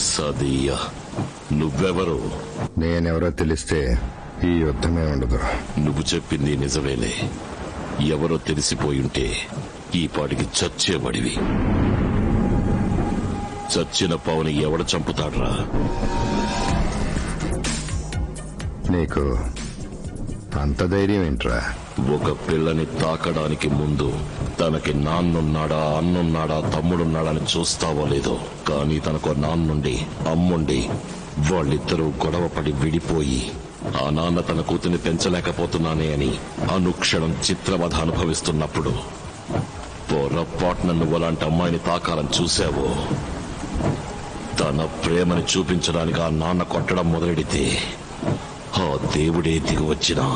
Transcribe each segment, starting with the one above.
తస్సదియ్య నువ్వెవరు? నేనెవరో తెలిస్తే ఈ యుద్ధమే ఉండదు. నువ్వు చెప్పింది నిజమేలే. ఎవరో తెలిసిపోయుంటే ఈ పాటికి చచ్చేవాడివి. చచ్చిన పవని ఎవడ చంపుతాడ్రా? నీకు అంత ధైర్యం ఏంట్రా? ఒక పిల్లని తాకడానికి ముందు తనకి నాన్నున్నాడా అన్నున్నాడా తమ్ముడున్నాడా అని చూస్తావో లేదో. కానీ తనకు నాన్నుండి అమ్ముండి వాళ్ళిద్దరూ గొడవపడి విడిపోయి ఆ నాన్న తన కూతుని పెంచలేకపోతున్నానే అని అనుక్షణం చిత్రవధ అనుభవిస్తున్నప్పుడు పొరపాటున నువ్వు అలాంటి అమ్మాయిని తాకాలని చూసావో తన ప్రేమని చూపించడానికి ఆ నాన్న కొట్టడం మొదలెడితే ఆ దేవుడే దిగి వచ్చినా.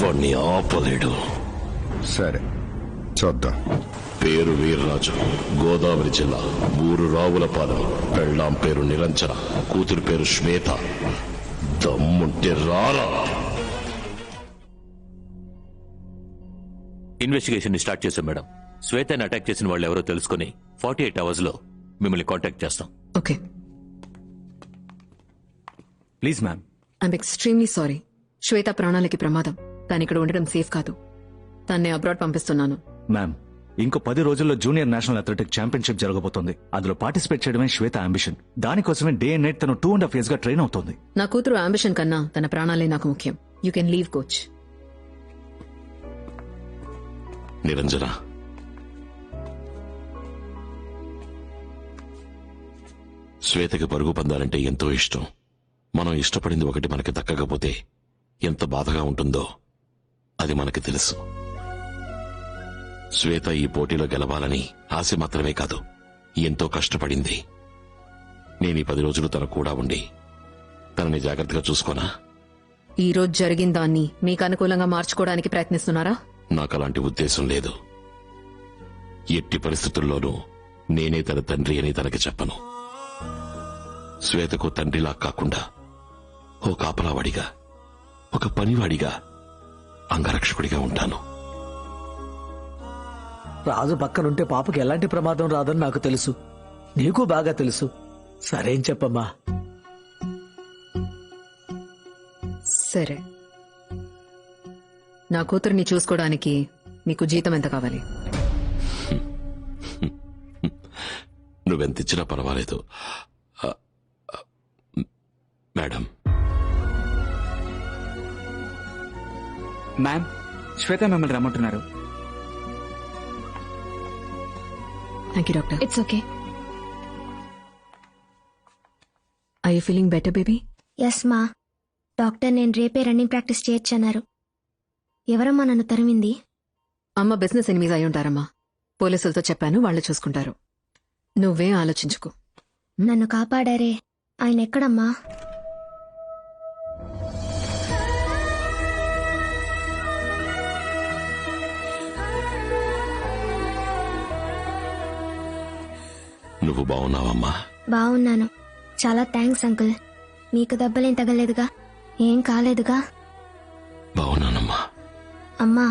వాణ్ణి ఆపలేడు సరే చూద్దాం. పేరు వీర్రాజు గోదావరి జిల్లా ఊరు రావులపాలెం. పెళ్ళాం పేరు నిరంజన కూతురు పేరు శ్వేత. దమ్ముంటే రారా. ఇన్వెస్టిగేషన్ని స్టార్ట్ చేశాం మేడం. శ్వేతని అటాక్ చేసిన వాళ్ళు ఎవరో తెలుసుకుని ఫార్టీ ఎయిట్ అవర్స్లో మిమ్మల్ని కాంటాక్ట్ చేస్తాం. Okay. Please ma'am. I'm extremely sorry. Shweta ప్రాణాలకి ప్రమాదం. ఇక్కడ ఉండడం సేఫ్ కాదు. తన్ని అబ్రాడ్ పంపిస్తున్నాను. మ్యామ్ ఇంకో పది రోజుల్లో జూనియర్ నేషనల్ అథ్లెటిక్ ఛాంపియన్షిప్ జరగబోతోంది. అందులో పార్టిసిపేట్ చేయడమే శ్వేత అంబిషన్ దానికోసమే డే అండ్ నైట్ తను టూ అండ్ హాఫ్ ఇయర్స్గా ట్రైన్ అవుతోంది. నా కూతురు అంబిషన్ కన్నా తన ప్రాణాలే నాకు ముఖ్యం. You can leave coach Niranjana. శ్వేతకి పరుగు పందాలంటే ఎంతో ఇష్టం. మనం ఇష్టపడింది ఒకటి మనకి దక్కకపోతే ఎంత బాధగా ఉంటుందో అది మనకి తెలుసు. శ్వేత ఈ పోటీలో గెలవాలని ఆశ మాత్రమే కాదు ఎంతో కష్టపడింది. నేను ఈ పది రోజులు తన కూడా ఉండి తనని జాగ్రత్తగా చూసుకోనా? ఈ రోజు జరిగిన దాన్ని మీకు అనుకూలంగా మార్చుకోవడానికి ప్రయత్నిస్తున్నారా? నాకు అలాంటి ఉద్దేశం లేదు. ఎట్టి పరిస్థితుల్లోనూ నేనే తన తండ్రి అని తనకి చెప్పను. శ్వేతకు తండ్రిలా కాకుండా ఓ కాపలావాడిగా ఒక పనివాడిగా అంగరక్షకుడిగా ఉంటాను. రాజు పక్కనుంటే పాపకి ఎలాంటి ప్రమాదం రాదని నాకు తెలుసు. నీకు బాగా తెలుసు. సరేం చెప్పమ్మా. సరే. నా కూతురిని చూసుకోవడానికి మీకు జీతం ఎంత కావాలి? నువ్వెంతిచ్చినా పర్వాలేదు. ఆ, ఆ, మేడం. మ్యామ్ శ్వేత మిమ్మల్ని రమ్మంటున్నారు. Thank you doctor it's okay I you feeling better baby yes మా డాక్టర్ నేను రేపే రన్నింగ్ ప్రాక్టీస్ చేయొచ్చన్నారు. ఎవరమ్మా నన్ను తరిమింది? అమ్మ బిజినెస్ ఎనిమిది అయి ఉంటారమ్మా. పోలీసులతో చెప్పాను వాళ్ళు చూసుకుంటారు. నువ్వేం ఆలోచించుకో. నన్ను కాపాడారే. ఆయన ఎక్కడమ్మా? నువ్వు బాగున్నావమ్మా. బాగున్నాను. చాలా థ్యాంక్స్ అంకుల్. మీకు దెబ్బలేం తగలేదుగా? ఏం కాలేదుగా? బాగున్నానమ్మా. అమ్మా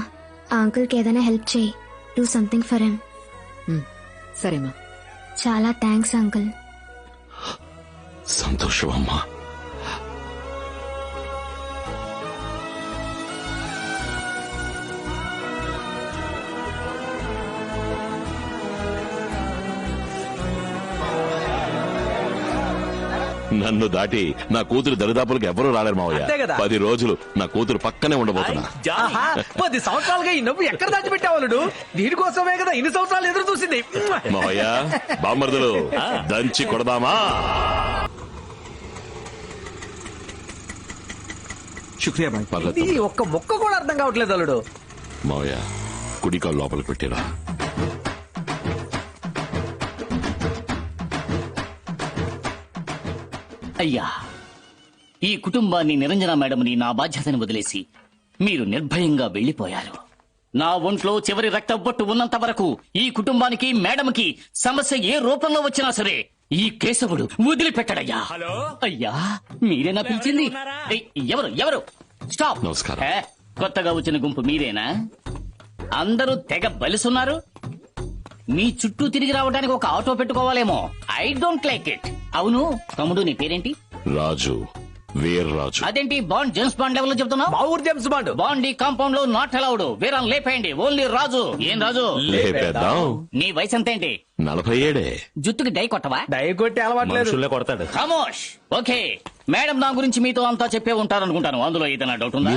ఆ అంకుల్కి ఏదైనా హెల్ప్ చేయి. Do something for him. ఉమ్, సరేమ్మా చాలా థ్యాంక్స్ అంకుల్. సంతోషం అమ్మా నన్ను దాటి నా కూతురు దరిదాపులకు ఎవరూ రాలేరు అంతే మావయ్య కదా. పది రోజులు నా కూతురు పక్కనే ఉండబోతున్నా. ఆహా, పది సంవత్సరాలుగా ఈ నవ్వు ఎక్కడ దాచిపెట్టావాలుడు దీనికోసమే కదా ఇన్ని సంవత్సరాలు ఎదురు చూసింది. మావయ్య బామ్మర్దులు దంచి కొడదామా? శుక్రియా పర్లేదు ఒక్క ముక్క కూడా అర్థం కావట్లేదు అల్లుడు. మావయ్య కుడికాలు లోపలికి పెట్టిరా. అయ్యా ఈ కుటుంబాన్ని నిరంజన మేడంని నా బాధ్యతని వదిలేసి మీరు నిర్భయంగా వెళ్ళిపోయారు నా ఒంట్లో చివరి రక్త బొట్టు ఉన్నంత వరకు ఈ కుటుంబానికి మేడంకి సమస్య ఏ రూపంలో వచ్చినా సరే ఈ కేశవుడు వదిలిపెట్టడయ్యా. హలో? అయ్యా మీరేనా పిలిచింది? ఏయ్, ఎవరు ఎవరు? స్టాప్. నమస్కారం. ఏ, కొత్తగా వచ్చిన గుంపు మీరేనా? అందరూ తెగ బలిసున్నారు. మీ చుట్టూ తిరిగి రావడానికి ఒక auto పెట్టుకోవాలేమో. I don't like it. అవును తమ్ముడు నీ పేరేంటి? రాజు వీర్రాజు అదేంటి బాండ్ జేమ్స్ బాండ్ లెవెల్ చెప్తున్నావు? మా ఊరు జేమ్స్ బాండ్. బాండ్ ఈ కాంపౌండ్లో నాట్ అలౌడ్ వీరం లేపేయండి ఓన్లీ రాజు. ఏం రాజు? లేపేద్దాం. నీ వయసు ఎంతేంటి? నలభై ఏడే. జుట్టుకి డై కొట్టవా? డై కొట్టి అలవాట్లేదు మనుషుల్లే కొడతాడు. ఖమోష్. ఓకే మేడం నా గురించి మీతో అంతా చెప్పే ఉంటారనుకుంటాను. అందులో ఏదైనా డౌట్ ఉందా?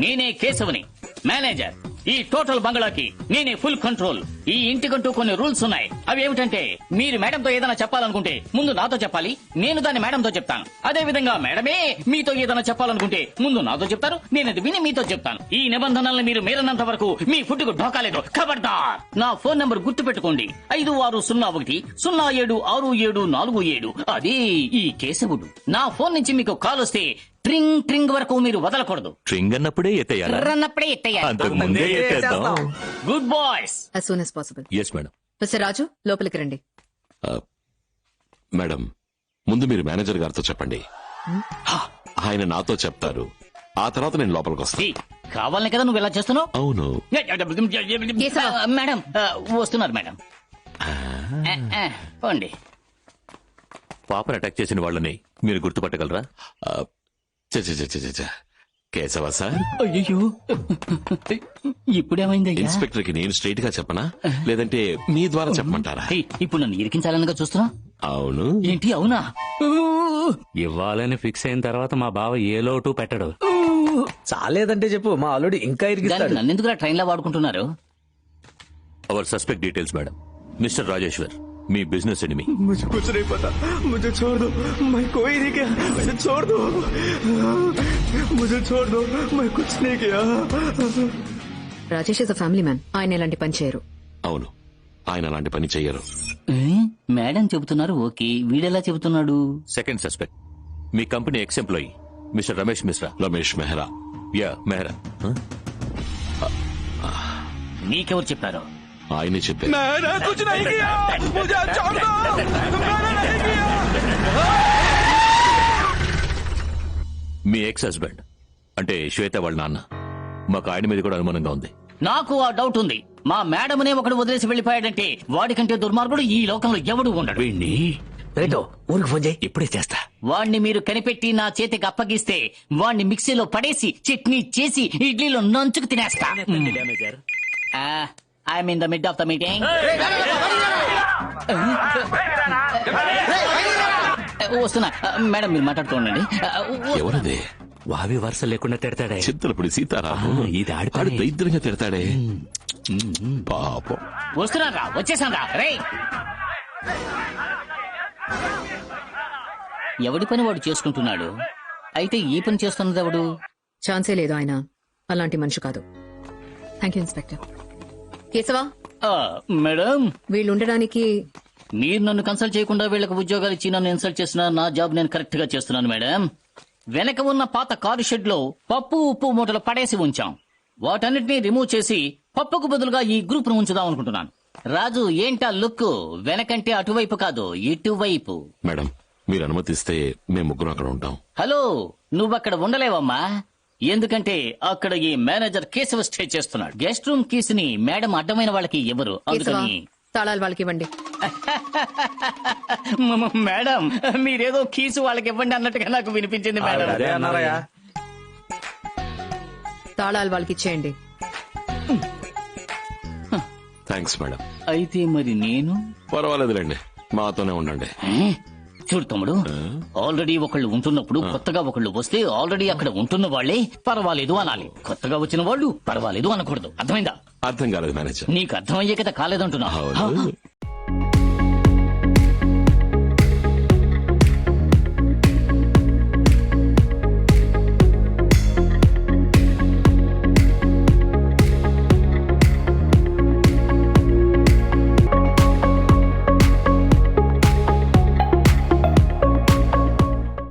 నేనే కేశవుని మేనేజర్ ఈ టోటల్ బంగ్లాకి నేనే ఫుల్ కంట్రోల్. ఈ ఇంటికంటూ కొన్ని రూల్స్ ఉన్నాయి. అవి ఏమిటంటే మీరు మేడంతో ఏదైనా చెప్పాలనుకుంటే ముందు నాతో చెప్పాలి నేను దాన్ని మేడంతో చెప్తాను. అదే విధంగా మేడమే మీతో ఏదైనా చెప్పాలనుకుంటే ముందు నాతో చెప్తారు నేను అది విని మీతో చెప్తాను. ఈ నిబంధనల్ని మీరు మీరన్నంత వరకు మీ ఫుడ్కు ఢోకాలేదు ఖబర్దార్ నా ఫోన్ నంబర్ గుర్తు పెట్టుకోండి ఐదు ఆరు సున్నా ఒకటి సున్నా ఏడు ఆరు ఏడు నాలుగు ఏడు. అదే ఈ కేశవుడు. నా ఫోన్ నుంచి మీకు కాల్ వస్తే ట్రింగ్ ట్రింగ్ వరకు మీరు వదలకూడదు ట్రింగ్ అన్నప్పుడే ఎత్తేయాలా అంతకు ముందే ఎత్తేద్దాం good boys as soon as possible yes madam mister Raju లోపలికి రండి మేడం ముందు మీరు మేనేజర్ గారితో చెప్పండి ఆయన నాతో చెప్తారు ఆ తర్వాత నేను లోపలికి వస్తాను కావాలనే కదా నువ్వు ఇలా చేస్తున్నావు అవును కేశవ. మేడం ఆ, వస్తున్నారు మేడం ఆ, ఆ, పోండి పాపను అటాక్ చేసిన వాళ్ళని మీరు గుర్తుపట్టగలరా ఆ. కేశవ సార్? అయ్యో ఇప్పుడేమైందయ్యా? ఇన్స్పెక్టర్కి నేను స్ట్రైట్గా చెప్పనా లేదంటే మీ ద్వారా చెప్పమంటారా? ఇప్పుడు నన్ను ఇరికించాలనుగా చూస్తున్నా? అవును. ఏంటి అవునా? ఇవ్వాలని ఫిక్స్ అయిన తర్వాత మా బావ ఏ లోటు పెట్టడు. చాలేదంటే చెప్పు మా అల్లుడు ఇంకా దానికి ఇరిగిస్తాడు నన్ను ఎందుకు ట్రైన్లో వాడుకుంటున్నారు? Our suspect details madam. Mister Rajeshwar. Me business enemy मुझे कुछ नहीं पता मुझे छोड़ दो मैं कोई नहीं किया मुझे छोड़ दो मुझे छोड़ दो मैं कुछ नहीं किया Rajesh is a family man ఆయన ఇలాంటి పని చేయరు అవును ఆయన అలాంటి పని చెయ్యరు ఏ, మేడం చెబుతున్నారు ఓకే వీడెలా చెబుతున్నాడు సెకండ్ సస్పెక్ట్ మీ company ex employee mister Ramesh Mishra Ramesh Mehra yeah Mehra నీకెవరు చెప్పారు ఆయనే చెప్పారు मैंने कुछ नहीं किया मुझे छोड़ दो मैंने नहीं किया మీ ఎక్స్ హస్బెండ్ అంటే శ్వేత వాళ్ళ నాన్న మాకు ఆయన మీద కూడా అనుమానంగా ఉంది నాకు ఆ డౌట్ ఉంది మా మేడమనే ఒకడు వదిలేసి వెళ్ళిపోయాడంటే వాడికంటే దుర్మార్గుడు ఈ లోకంలో ఎవడు ఉండడు వీణ్ణి రేటో ఊరికి ఫోన్ చేయి ఇప్పుడే చేస్తా వాణ్ణి మీరు కనిపెట్టి నా చేతికి అప్పగిస్తే వాణ్ణి మిక్సీలో పడేసి చట్నీ చేసి ఇడ్లీలో నంచుకు తినేస్తా I'm in the mid of the meeting వస్తున్నా. మేడం మీరు మాట్లాడుకోండి ఎవరది? వావి వరుస లేకుండా తిడతాడే. చింతలపూడి సీతారాము ఇది ఆడి పని. ఆడు దరిద్రంగా తిడతాడే. పాపం. వస్తున్నారా వచ్చేసారా రే. ఎవడి పని వాడు చేసుకుంటున్నాడు? అయితే ఈ పని చేస్తున్నది ఎవడు? ఛాన్సే లేదు ఆయన. అలాంటి మనిషి కాదు. Thank you inspector Keshava? ఆ, మేడం. వీళ్ళు ఉండడానికి మీరు నన్ను కన్సల్ట్ చేయకుండా వీళ్ళకి ఉద్యోగాలు ఇచ్చి నన్ను ఇన్సల్ట్ చేసిన నా జాబ్ నేను కరెక్ట్గా చేస్తున్నాను మేడం. వెనక ఉన్న పాత కారు షెడ్లో పప్పు ఉప్పు మూటలు పడేసి ఉంచాం. వాటన్నిటిని రిమూవ్ చేసి పప్పుకు బదులుగా ఈ గ్రూప్ను ఉంచుదాం అనుకుంటున్నాను. రాజు ఏంటా లుక్ వెనకంటే అటువైపు కాదు ఇటువైపు. మేడం మీరు అనుమతిస్తే మేము ముగ్గురు అక్కడ ఉంటాం. హలో నువ్వక్కడ ఉండలేవమ్మా. ఎందుకంటే అక్కడ ఈ మేనేజర్ కేశవ స్టే చేస్తున్నాడు. గెస్ట్ రూమ్ కీస్ని మేడం అడ్డమైన వాళ్ళకి ఎవరు అందుకని తాళాలు వాళ్ళకి ఇవ్వండి. మేడం మీరేదో కీసు వాళ్ళకి ఇవ్వండి అన్నట్టుగా నాకు వినిపించింది మేడం. తాళాలు వాళ్ళకి ఇచ్చేయండి. Thanks madam. అయితే మరి నేను? పర్వాలేదులేండి. మాతోనే ఉండండి? చూడు తమ్ముడు ఆల్రెడీ ఒకళ్ళు ఉంటున్నప్పుడు కొత్తగా ఒకళ్ళు వస్తే ఆల్రెడీ అక్కడ ఉంటున్న వాళ్ళే పర్వాలేదు అనాలి. కొత్తగా వచ్చిన వాళ్ళు పర్వాలేదు అనకూడదు. అర్థమైందా? అర్థం కాలేదు మేనేజర్. నీకు అర్థమయ్యే కదా కాలేదంటున్నా.